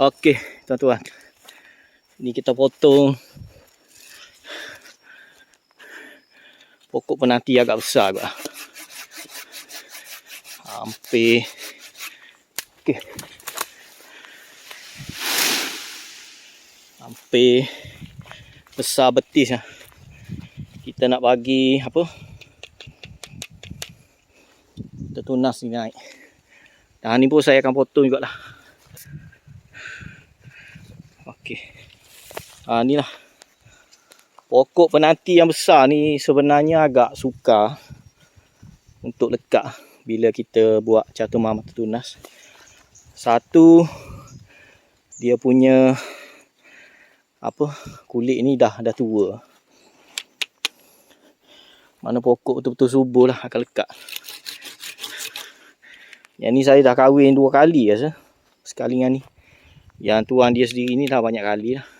Okey, tuan-tuan. Ni kita potong pokok penanti agak besar agak. Hampir okey. Hampir besar betis lah. Kita nak bagi apa? Kita tunas ni naik. Dan ni pun saya akan potong jugalah. Okey. Ha ni lah. Pokok penanti yang besar ni sebenarnya agak sukar untuk lekat bila kita buat catur mama tunas. Satu dia punya apa kulit ni dah dah tua. Mana pokok betul-betul subur lah akan lekat. Yang ni saya dah kahwin dua kali rasa. Sekali dengan ni. Yang tuan dia sendiri ni dah banyak kali lah.